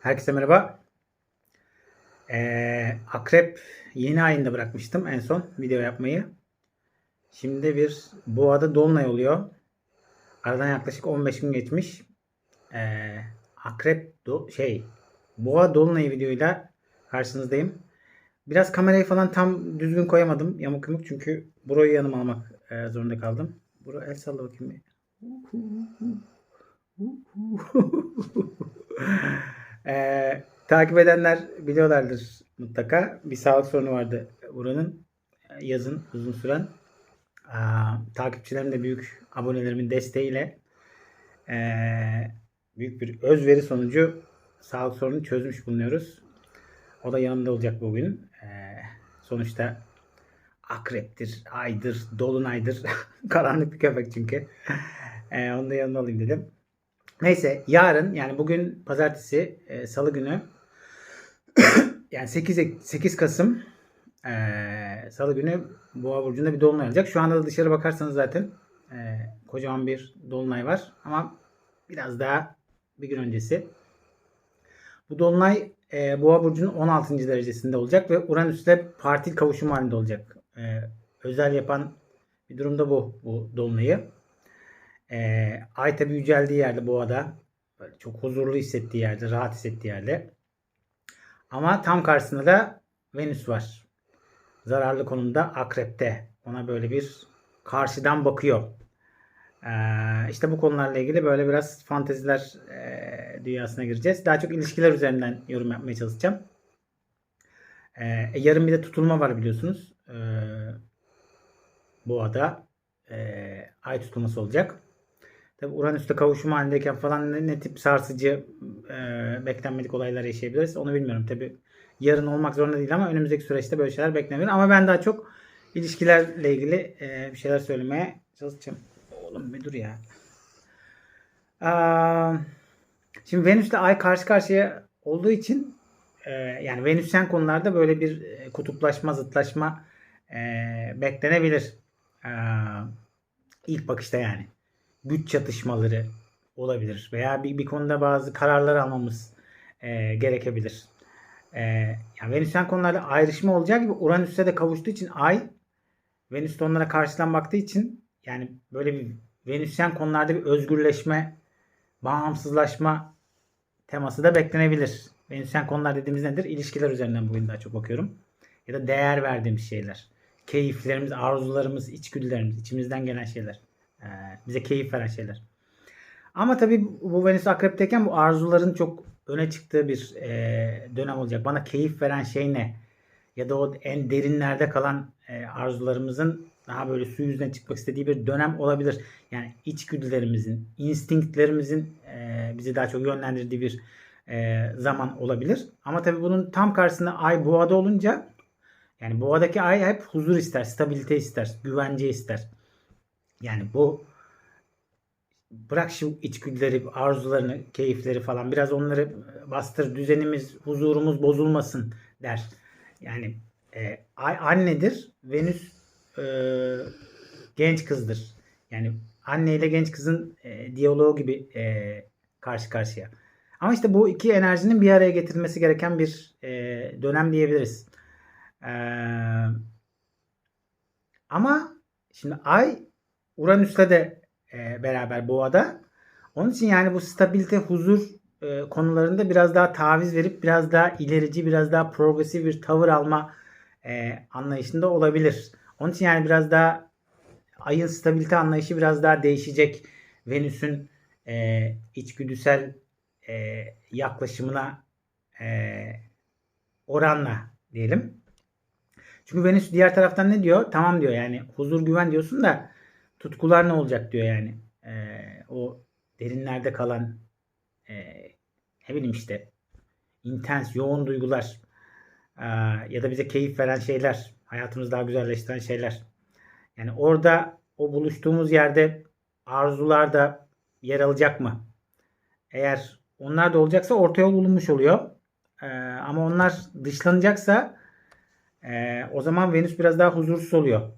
Herkese merhaba. Ee, Akrep yeni ayında bırakmıştım en son video yapmayı. Şimdi bir boğada dolunay oluyor. Aradan yaklaşık 15 gün geçmiş. Ee, Akrep do- şey boğa dolunay videoyla karşınızdayım. Biraz kamerayı falan tam düzgün koyamadım. Yamuk yumuk çünkü burayı yanıma almak e, zorunda kaldım. Bura el salla bakayım. Ee, takip edenler biliyorlardır mutlaka. Bir sağlık sorunu vardı buranın. Yazın uzun süren. Aa, takipçilerim de büyük abonelerimin desteğiyle ee, büyük bir özveri sonucu sağlık sorununu çözmüş bulunuyoruz. O da yanımda olacak bugün. Ee, sonuçta akreptir, aydır, dolunaydır. Karanlık bir köpek çünkü. Ee, onu da yanımda alayım dedim. Neyse yarın yani bugün pazartesi e, salı günü yani 8, Ek- 8 Kasım e, salı günü Boğa burcunda bir dolunay olacak. Şu anda da dışarı bakarsanız zaten e, kocaman bir dolunay var ama biraz daha bir gün öncesi. Bu dolunay e, Boğa burcunun 16. derecesinde olacak ve Uranüs'le partil kavuşum halinde olacak. E, özel yapan bir durumda bu bu dolunayı. Ee, ay tabi yüceldiği yerde boğada böyle çok huzurlu hissettiği yerde, rahat hissettiği yerde. Ama tam karşısında da Venüs var. Zararlı konumda akrepte. Ona böyle bir karşıdan bakıyor. Ee, işte bu konularla ilgili böyle biraz fanteziler e, dünyasına gireceğiz. Daha çok ilişkiler üzerinden yorum yapmaya çalışacağım. Ee, yarın bir de tutulma var biliyorsunuz. Ee, boğada e, ay tutulması olacak. Tabi Uranüs'te kavuşum halindeyken falan ne, ne tip sarsıcı e, beklenmedik olaylar yaşayabiliriz onu bilmiyorum. Tabi yarın olmak zorunda değil ama önümüzdeki süreçte böyle şeyler beklenebilir. Ama ben daha çok ilişkilerle ilgili e, bir şeyler söylemeye çalışacağım. Oğlum bir dur ya. Aa, şimdi Venüs'le Ay karşı karşıya olduğu için e, yani Venüsyen konularda böyle bir e, kutuplaşma, zıtlaşma e, beklenebilir. Aa, ilk bakışta yani güç çatışmaları olabilir veya bir, bir konuda bazı kararlar almamız e, gerekebilir. E, yani Venüsyen konularda ayrışma olacak gibi Uranüs'e de kavuştuğu için Ay Venüs de onlara karşıdan baktığı için yani böyle bir Venüsyen konularda bir özgürleşme, bağımsızlaşma teması da beklenebilir. Venüsyen konular dediğimiz nedir? İlişkiler üzerinden bugün daha çok bakıyorum. Ya da değer verdiğimiz şeyler. Keyiflerimiz, arzularımız, içgüdülerimiz, içimizden gelen şeyler. Ee, bize keyif veren şeyler. Ama tabii bu Venüs Akrep'teyken bu arzuların çok öne çıktığı bir e, dönem olacak. Bana keyif veren şey ne? Ya da o en derinlerde kalan e, arzularımızın daha böyle su yüzüne çıkmak istediği bir dönem olabilir. Yani içgüdülerimizin, instinktlerimizin e, bizi daha çok yönlendirdiği bir e, zaman olabilir. Ama tabii bunun tam karşısında ay boğada olunca yani boğadaki ay hep huzur ister, stabilite ister, güvence ister. Yani bu bırak şu içgüdüleri, arzularını, keyifleri falan biraz onları bastır. Düzenimiz, huzurumuz bozulmasın der. Yani e, annedir. Venüs e, genç kızdır. Yani anne ile genç kızın e, diyaloğu gibi e, karşı karşıya. Ama işte bu iki enerjinin bir araya getirilmesi gereken bir e, dönem diyebiliriz. E, ama şimdi ay Uranüs'le de e, beraber boğada. Onun için yani bu stabilite, huzur e, konularında biraz daha taviz verip biraz daha ilerici, biraz daha progresif bir tavır alma e, anlayışında olabilir. Onun için yani biraz daha ayın stabilite anlayışı biraz daha değişecek. Venüs'ün e, içgüdüsel e, yaklaşımına e, oranla diyelim. Çünkü Venüs diğer taraftan ne diyor? Tamam diyor yani huzur güven diyorsun da tutkular ne olacak diyor yani. Ee, o derinlerde kalan e, ne bileyim işte intens, yoğun duygular e, ya da bize keyif veren şeyler, hayatımızı daha güzelleştiren şeyler. Yani orada o buluştuğumuz yerde arzular da yer alacak mı? Eğer onlar da olacaksa orta yol bulunmuş oluyor. E, ama onlar dışlanacaksa e, o zaman Venüs biraz daha huzursuz oluyor.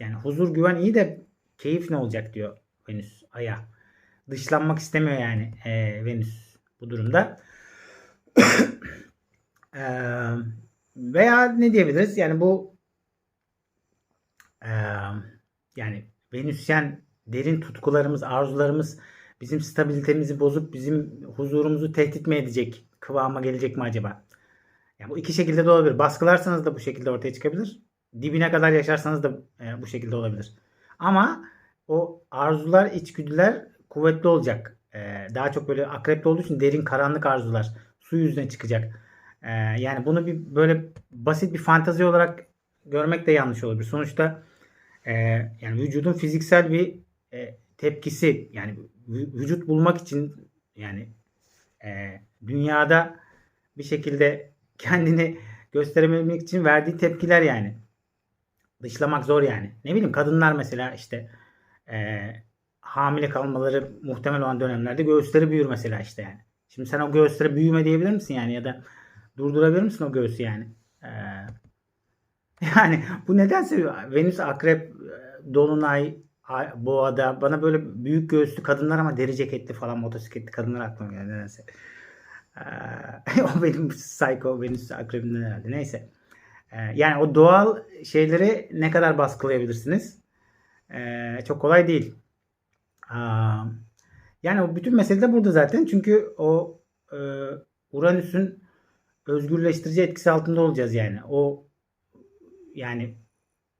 E, yani huzur güven iyi de keyif ne olacak diyor Venüs Ay'a. Dışlanmak istemiyor yani e, Venüs bu durumda. Ee, veya ne diyebiliriz? Yani bu ee, yani Venüsyen derin tutkularımız, arzularımız bizim stabilitemizi bozup bizim huzurumuzu tehdit mi edecek kıvama gelecek mi acaba? Yani bu iki şekilde de olabilir. Baskılarsanız da bu şekilde ortaya çıkabilir. Dibine kadar yaşarsanız da e, bu şekilde olabilir. Ama o arzular, içgüdüler kuvvetli olacak. E, daha çok böyle akrepte olduğu için derin karanlık arzular su yüzüne çıkacak. E, yani bunu bir böyle basit bir fantazi olarak görmek de yanlış olabilir. Sonuçta e, yani vücudun fiziksel bir e, tepkisi yani vü- vücut bulmak için yani e, dünyada bir şekilde kendini gösterebilmek için verdiği tepkiler yani. Dışlamak zor yani. Ne bileyim kadınlar mesela işte e, hamile kalmaları muhtemel olan dönemlerde göğüsleri büyür mesela işte yani. Şimdi sen o göğüslere büyüme diyebilir misin yani ya da durdurabilir misin o göğsü yani? E, yani bu nedense Venüs akrep e, dolunay ay- boğada bana böyle büyük göğüslü kadınlar ama deri ceketli falan motosikletli kadınlar aklıma geldi nedense. Ee, o benim psycho Venüs akrebimden herhalde. Neyse. Ee, yani o doğal şeyleri ne kadar baskılayabilirsiniz? Ee, çok kolay değil. Yani o bütün mesele de burada zaten. Çünkü o e, Uranüs'ün özgürleştirici etkisi altında olacağız yani. O yani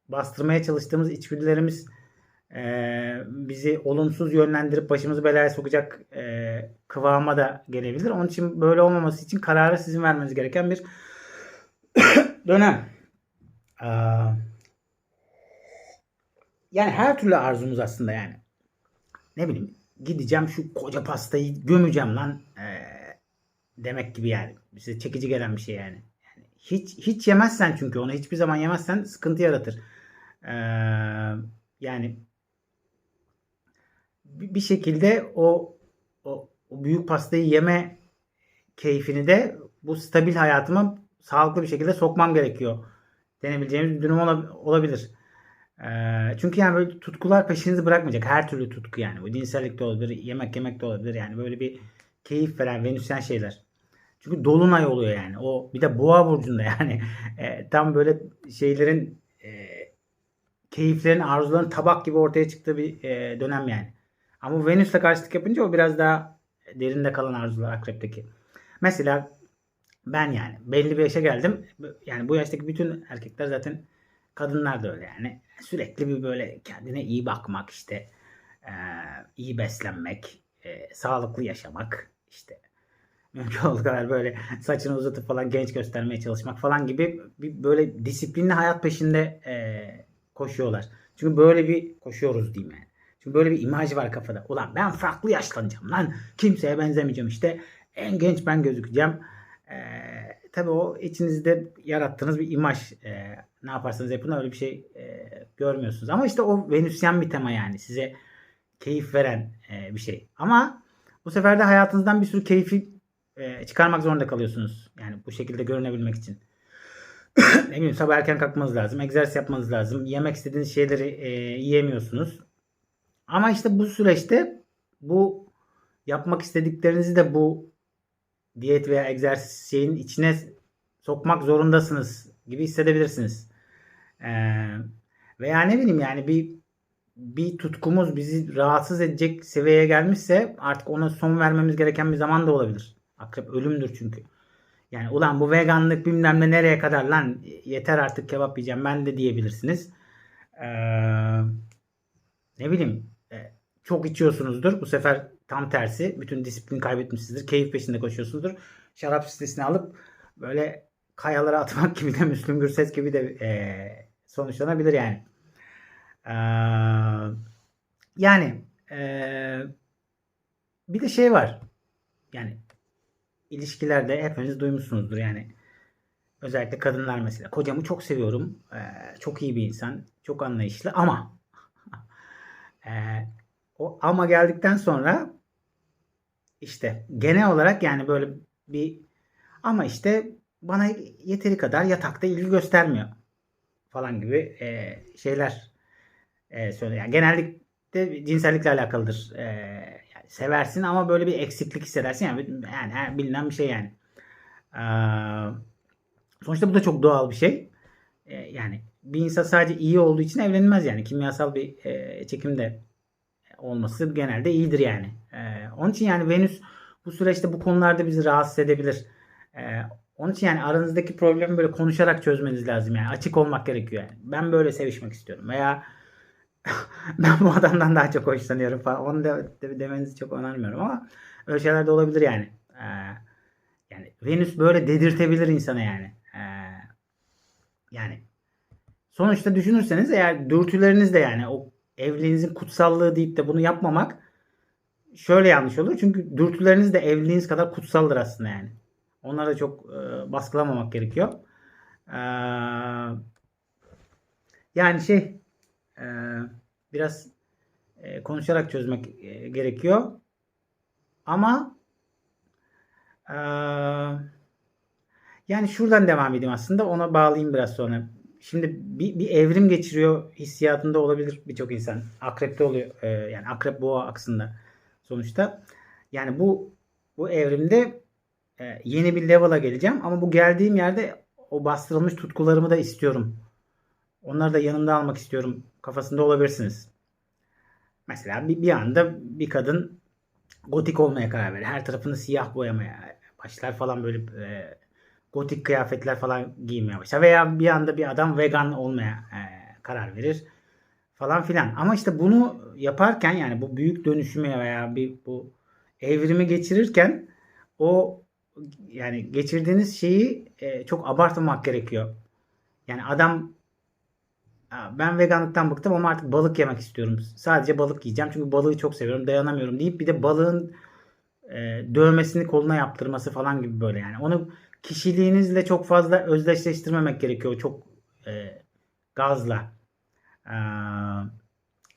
bastırmaya çalıştığımız içgüdülerimiz e, bizi olumsuz yönlendirip başımızı belaya sokacak e, kıvama da gelebilir. Onun için böyle olmaması için kararı sizin vermeniz gereken bir dönem. Aa, yani her türlü arzumuz aslında yani. Ne bileyim gideceğim şu koca pastayı gömeceğim lan e, demek gibi yani. Bize çekici gelen bir şey yani. hiç hiç yemezsen çünkü onu hiçbir zaman yemezsen sıkıntı yaratır. Ee, yani bir şekilde o, o büyük pastayı yeme keyfini de bu stabil hayatıma sağlıklı bir şekilde sokmam gerekiyor denebileceğimiz bir durum ola- olabilir. Ee, çünkü yani böyle tutkular peşinizi bırakmayacak. Her türlü tutku yani. Bu cinsellik de olabilir, yemek yemek de olabilir. Yani böyle bir keyif veren venüsyen şeyler. Çünkü dolunay oluyor yani. O bir de boğa burcunda yani. E, tam böyle şeylerin e, keyiflerin, arzuların tabak gibi ortaya çıktığı bir e, dönem yani. Ama Venüs'le karşılık yapınca o biraz daha derinde kalan arzular akrepteki. Mesela ben yani belli bir yaşa geldim. Yani bu yaştaki bütün erkekler zaten kadınlar da öyle yani. Sürekli bir böyle kendine iyi bakmak işte e, iyi beslenmek, e, sağlıklı yaşamak işte mümkün olduğu kadar böyle saçını uzatıp falan genç göstermeye çalışmak falan gibi bir böyle disiplinli hayat peşinde e, koşuyorlar. Çünkü böyle bir koşuyoruz diyeyim yani. Çünkü böyle bir imaj var kafada. Ulan ben farklı yaşlanacağım lan. Kimseye benzemeyeceğim işte. En genç ben gözükeceğim. Ee, tabii o içinizde yarattığınız bir imaj. Ee, ne yaparsanız yapın öyle bir şey e, görmüyorsunuz. Ama işte o Venüsyen bir tema yani. Size keyif veren e, bir şey. Ama bu sefer de hayatınızdan bir sürü keyfi e, çıkarmak zorunda kalıyorsunuz. Yani bu şekilde görünebilmek için. ne bileyim sabah erken kalkmanız lazım. Egzersiz yapmanız lazım. Yemek istediğiniz şeyleri e, yiyemiyorsunuz. Ama işte bu süreçte bu yapmak istediklerinizi de bu diyet veya egzersiz şeyin içine sokmak zorundasınız gibi hissedebilirsiniz. Ee, veya ne bileyim yani bir bir tutkumuz bizi rahatsız edecek seviyeye gelmişse artık ona son vermemiz gereken bir zaman da olabilir. Akrep ölümdür çünkü. Yani ulan bu veganlık bilmem ne nereye kadar lan yeter artık kebap yiyeceğim ben de diyebilirsiniz. Ee, ne bileyim çok içiyorsunuzdur. Bu sefer tam tersi. Bütün disiplin kaybetmişsinizdir. Keyif peşinde koşuyorsunuzdur. Şarap şişesini alıp böyle kayalara atmak gibi de Müslüm Gürses gibi de e, sonuçlanabilir yani. Ee, yani e, bir de şey var. Yani ilişkilerde hepiniz duymuşsunuzdur yani. Özellikle kadınlar mesela. Kocamı çok seviyorum. Ee, çok iyi bir insan. Çok anlayışlı ama ee, o ama geldikten sonra işte genel olarak yani böyle bir ama işte bana yeteri kadar yatakta ilgi göstermiyor falan gibi e, şeyler e, söylüyor. Yani genellikle cinsellikle alakalıdır. E, yani seversin ama böyle bir eksiklik hissedersin. Yani, yani bilinen bir şey yani. Ee, sonuçta bu da çok doğal bir şey. Ee, yani bir insan sadece iyi olduğu için evlenmez yani. Kimyasal bir e, çekimde olması genelde iyidir yani. Ee, onun için yani Venüs bu süreçte bu konularda bizi rahatsız edebilir. Ee, onun için yani aranızdaki problemi böyle konuşarak çözmeniz lazım yani. Açık olmak gerekiyor yani. Ben böyle sevişmek istiyorum veya ben bu adamdan daha çok hoşlanıyorum falan. Onu da de- demenizi çok önermiyorum ama öyle şeyler de olabilir yani. Ee, yani Venüs böyle dedirtebilir insana yani. Ee, yani sonuçta düşünürseniz eğer dürtüleriniz de yani o evliliğinizin kutsallığı deyip de bunu yapmamak şöyle yanlış olur. Çünkü dürtüleriniz de evliliğiniz kadar kutsaldır aslında yani. Onları da çok e, baskılamamak gerekiyor. Ee, yani şey e, biraz e, konuşarak çözmek e, gerekiyor. Ama e, yani şuradan devam edeyim aslında. Ona bağlayayım biraz sonra. Şimdi bir, bir evrim geçiriyor hissiyatında olabilir birçok insan. Akrepte oluyor. e, yani akrep boğa aksında sonuçta. Yani bu bu evrimde e, yeni bir level'a geleceğim ama bu geldiğim yerde o bastırılmış tutkularımı da istiyorum. Onları da yanımda almak istiyorum kafasında olabilirsiniz. Mesela bir, bir anda bir kadın gotik olmaya karar verir. Her tarafını siyah boyamaya başlar falan böyle e, gotik kıyafetler falan giymeye başlar. Veya bir anda bir adam vegan olmaya e, karar verir falan filan. Ama işte bunu yaparken yani bu büyük dönüşüme veya bir bu evrimi geçirirken o yani geçirdiğiniz şeyi e, çok abartmamak gerekiyor. Yani adam "Aa, ben veganlıktan bıktım ama artık balık yemek istiyorum. Sadece balık yiyeceğim çünkü balığı çok seviyorum, dayanamıyorum deyip bir de balığın e, dövmesini koluna yaptırması falan gibi böyle yani. Onu kişiliğinizle çok fazla özdeşleştirmemek gerekiyor. Çok e, gazla. Ee,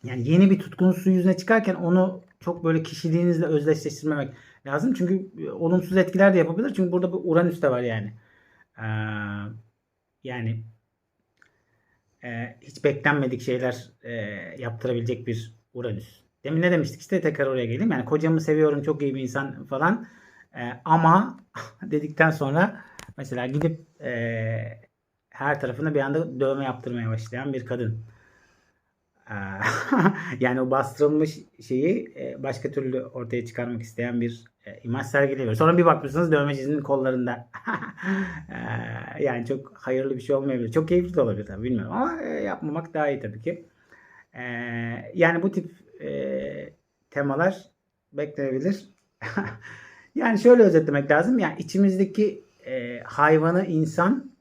yani yeni bir tutkunuz su yüzüne çıkarken onu çok böyle kişiliğinizle özdeşleştirmemek lazım. Çünkü e, olumsuz etkiler de yapabilir. Çünkü burada bir Uranüs de var yani. Ee, yani e, hiç beklenmedik şeyler e, yaptırabilecek bir Uranüs. Demin ne demiştik işte tekrar oraya geleyim. Yani kocamı seviyorum çok iyi bir insan falan. E, ama dedikten sonra mesela gidip e, her tarafına bir anda dövme yaptırmaya başlayan bir kadın. Ee, yani o bastırılmış şeyi e, başka türlü ortaya çıkarmak isteyen bir e, imaj sergiliyor. Sonra bir bakmışsınız dövmecisinin kollarında. Ee, yani çok hayırlı bir şey olmayabilir. Çok keyifli de olabilir tabii bilmiyorum ama e, yapmamak daha iyi tabii ki. Ee, yani bu tip e, temalar beklenebilir. Yani şöyle özetlemek lazım. Yani içimizdeki e, hayvanı insan,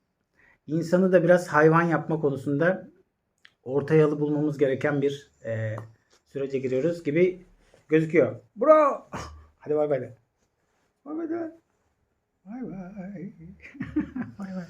insanı da biraz hayvan yapma konusunda orta yolu bulmamız gereken bir e, sürece giriyoruz gibi gözüküyor. Bro! Hadi bay bay. de. Bay bay. de. Bay bay. bay bay.